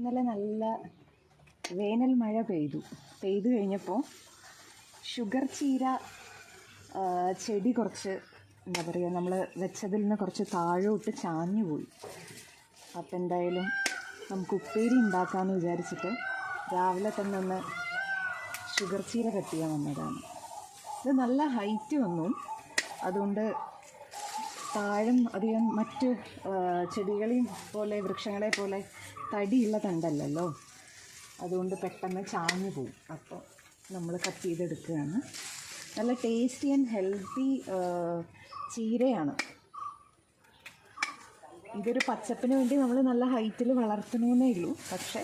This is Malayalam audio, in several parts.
ഇന്നലെ നല്ല വേനൽ മഴ പെയ്തു. പെയ്തു കഴിഞ്ഞപ്പോൾ ഷുഗർ ചീര ചെടി കുറച്ച് എന്താ പറയുക നമ്മൾ വെച്ചതിൽ നിന്ന് കുറച്ച് താഴോട്ട് ചാഞ്ഞു പോയി. അപ്പം എന്തായാലും നമുക്ക് ഉപ്പേരി ഉണ്ടാക്കാമെന്ന് വിചാരിച്ചിട്ട് രാവിലെ തന്നെ ഒന്ന് ഷുഗർ ചീര കട്ട് ചെയ്യാൻ വന്നതാണ്. ഇത് നല്ല ഹൈറ്റ് വന്നു. അതുകൊണ്ട് താഴം അധികം മറ്റ് ചെടികളെയും പോലെ വൃക്ഷങ്ങളെ പോലെ തടിയുള്ള തണ്ടല്ലല്ലോ? അതുകൊണ്ട് പെട്ടെന്ന് ചാഞ്ഞു പോകും അപ്പോൾ നമ്മൾ കട്ട് ചെയ്തെടുക്കുകയാണ്. നല്ല ടേസ്റ്റി ആൻഡ് ഹെൽത്തി ചീരയാണ്. ഇതൊരു പച്ചപ്പിന് വേണ്ടി നമ്മൾ നല്ല ഹൈറ്റിൽ വളർത്തണമെന്നേ ഉള്ളൂ. പക്ഷേ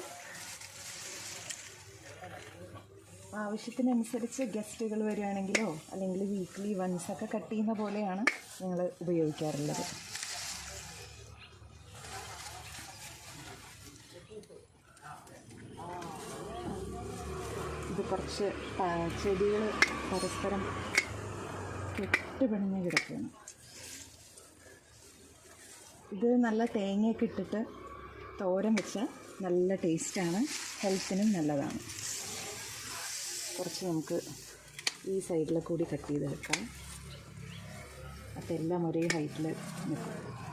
ആവശ്യത്തിനനുസരിച്ച് ഗസ്റ്റുകൾ വരികയാണെങ്കിലോ അല്ലെങ്കിൽ വീക്ക്ലി വൺസ് ഒക്കെ കട്ട് ചെയ്യുന്ന പോലെയാണ് ഞങ്ങൾ ഉപയോഗിക്കാറുള്ളത്. ഇത് കുറച്ച് ചെടികൾ പരസ്പരം കെട്ടുപിണഞ്ഞ് കിടക്കുകയാണ്. ഇത് നല്ല തേങ്ങയൊക്കെ ഇട്ടിട്ട് തോരൻ വെച്ചാൽ നല്ല ടേസ്റ്റാണ് ഹെൽത്തിനും നല്ലതാണ്. കുറച്ച് നമുക്ക് ഈ സൈഡിൽ കൂടി കട്ട് ചെയ്തെടുക്കാം. അപ്പം എല്ലാം ഒരേ ഹൈറ്റിൽ നിൽക്കും.